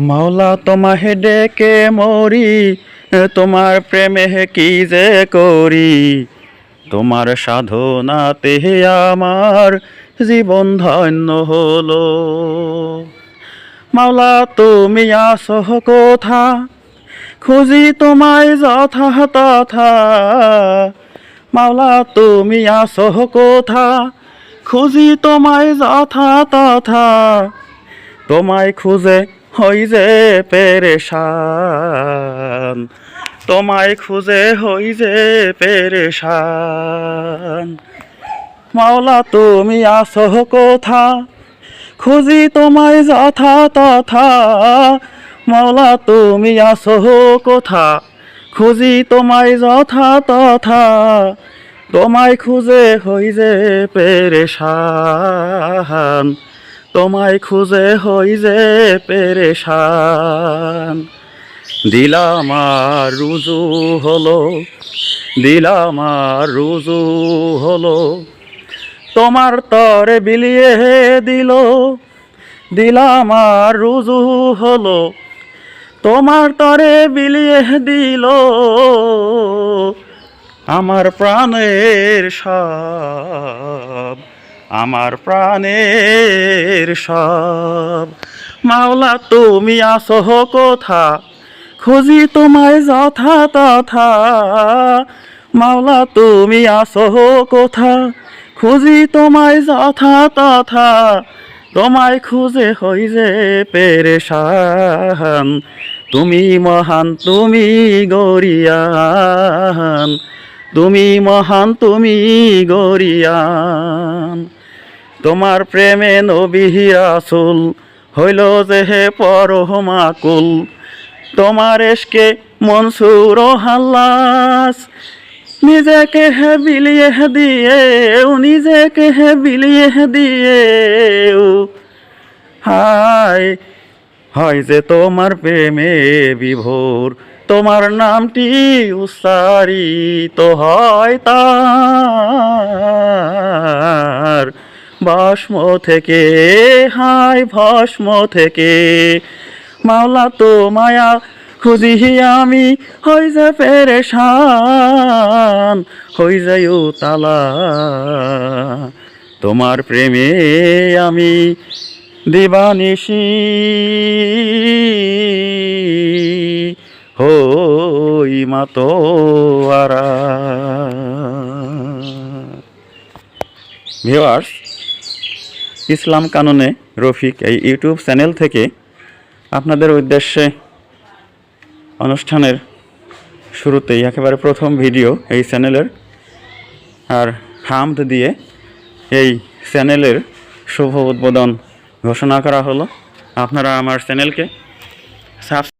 মাওলা তোমাহে ডেকে মরি, তোমার প্রেমে কি যে করি? তোমার সাধনাতে আমার জীবন ধন্য হলো। মাওলা তুমি আসো কোথা? খুঁজি তোমায় যথা তথা। মাওলা তুমি আসো কোথা? খুঁজি তোমায় যথা তথা। তোমায় খুঁজে হই যে পেরেশান, তোমায় খুঁজে হই যে পেরেশান। মাওলা, তুমি আসো কোথা? খুঁজি তোমায় যথা তথা। মাওলা, তুমি আসো কোথা? খুঁজি তোমায় যথা তথা। তোমায় খুঁজে হই যে পেরেশান। তোমায় খুঁজে হই যে পেরেশান। দিলাম আর রুজু হলো, দিলাম আর রুজু হলো, তোমার তরে বিলিয়ে দিল। দিলাম আর রুজু হলো, তোমার তরে বিলিয়ে দিল। আমার প্রাণের সব আমার প্রাণের সব। মাওলা, তুমি আসো কোথা? খুঁজি তোমায় যথা তথা। মাওলা, তুমি আসো কোথা? খুঁজি তোমায় যথা তথা। তোমায় খুঁজে হই যে পেরেশান। তুমি মহান, তুমি গরিয়ান। তুমি মহান, তুমি গরিয়ান। তোমার প্রেমে নবী রাসুল, হইল যে হে পরহমাকুল তোমার এসকে মনসুর হাল্লাস, নিজেকে হে বিলিয়ে দিয়ে, নিজেকে হে বিলিয়ে দিয়ে। হায়, হয় যে তোমার প্রেমে বিভোর, তোমার নামটি উচ্চারিত হয় তার। ভস্ম থেকে হায় ভস্ম থেকে। মাওলা তো মায়া খুঁজি আমি, হই যে পেরেশান, হই যাই তালা। তোমার প্রেমে আমি দিবানিশি। হই মাতো আরা। ভিওয়ার্স ইসলাম কাননে রফিক এই ইউটিউব চ্যানেল থেকে আপনাদের উদ্দেশ্যে অনুষ্ঠানের শুরুতেই একেবারে প্রথম ভিডিও এই চ্যানেলের। আর হামদ দিয়ে এই চ্যানেলের শুভ উদ্বোধন ঘোষণা করা হলো। আপনারা আমার চ্যানেলকে সাবস্ক্রাইব